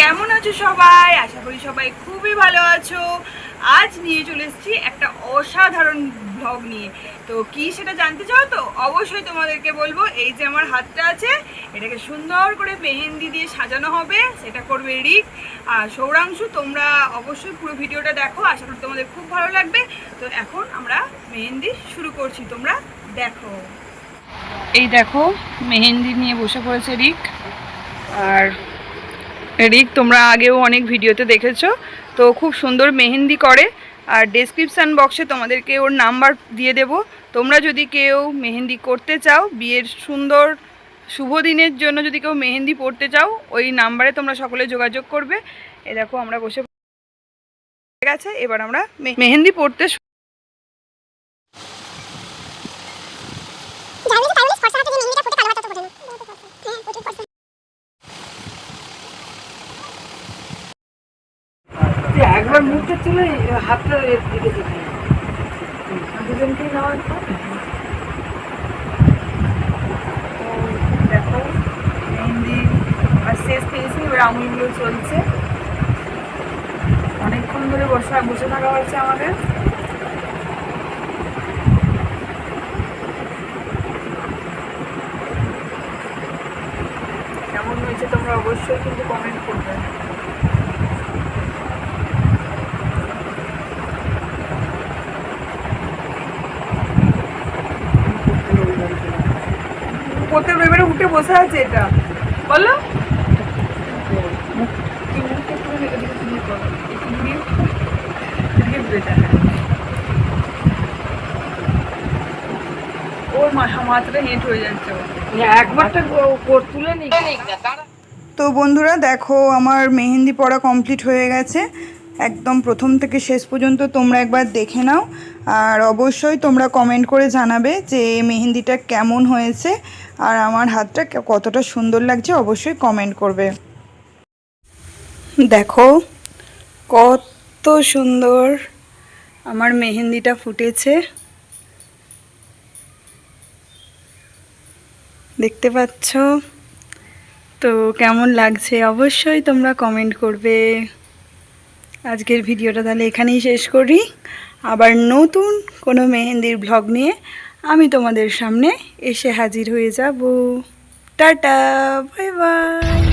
কেমন আছো সবাই? আশা করি সবাই খুবই ভালো আছো। আজ নিয়ে চলে এসেছি একটা অসাধারণ ব্লগ নিয়ে। তো কি সেটা জানতে চাও তো অবশ্যই তোমাদেরকে বলব, এই যে আমার হাতটা আছে, এটাকে সুন্দর করে মেহেন্দি দিয়ে সাজানো হবে, সেটা করবে রিক। আর সৌরাংশু, তোমরা অবশ্যই পুরো ভিডিওটা দেখো, আশা করি তোমাদের খুব ভালো লাগবে। তো এখন আমরা মেহেন্দি শুরু করছি, তোমরা দেখো। এই দেখো, মেহেন্দি নিয়ে বসে পড়েছে রিক। আর রিক, তোমরা আগেও অনেক ভিডিওতে দেখেছ। তো খুব সুন্দর মেহেন্দি করে। আর ডেসক্রিপশান বক্সে তোমাদেরকে ওর নাম্বার দিয়ে দেব। তোমরা যদি কেউ মেহেন্দি করতে চাও, বিয়ের সুন্দর শুভ দিনের জন্য যদি কেউ মেহেন্দি পড়তে চাও, ওই নাম্বারে তোমরা সকলে যোগাযোগ করবে। এ দেখো, আমরা বসে আছে এবার আমরা মেহেন্দি পড়তে একবার মুখটা তুলে হাতটা দিকে দুজনকেই নেওয়ার পর। দেখো, মেহেন্দি শেষ পেয়েছি, এবার আঙুলগুলো চলছে। অনেকক্ষণ ধরে বসে বসে থাকা হচ্ছে আমাদের। কেমন হয়েছে তোমরা অবশ্যই কিন্তু কমেন্ট করবে। প্রত্যেক রবিবারে উঠে বসে আছে এটা বলো। ওর হেঁট হয়ে যাচ্ছে। একবারটা তুলে তো বন্ধুরা, দেখো আমার মেহেন্দি পড়া কমপ্লিট হয়ে গেছে একদম প্রথম থেকে শেষ পর্যন্ত তোমরা একবার দেখে নাও। আর অবশ্যই তোমরা কমেন্ট করে জানাবে যে মেহেন্দিটা কেমন হয়েছে আর আমার হাতটা কতটা সুন্দর লাগছে অবশ্যই কমেন্ট করবে। দেখো, কত সুন্দর আমার মেহেন্দিটা ফুটেছে। দেখতে পাচ্ছ? তো কেমন লাগছে? অবশ্যই তোমরা কমেন্ট করবে। আজকের ভিডিওটা তাহলে এখানেই শেষ করি। আবার নতুন কোনো মেহেন্দির ব্লগ নিয়ে আমি তোমাদের সামনে এসে হাজির হয়ে যাব। Tata bye bye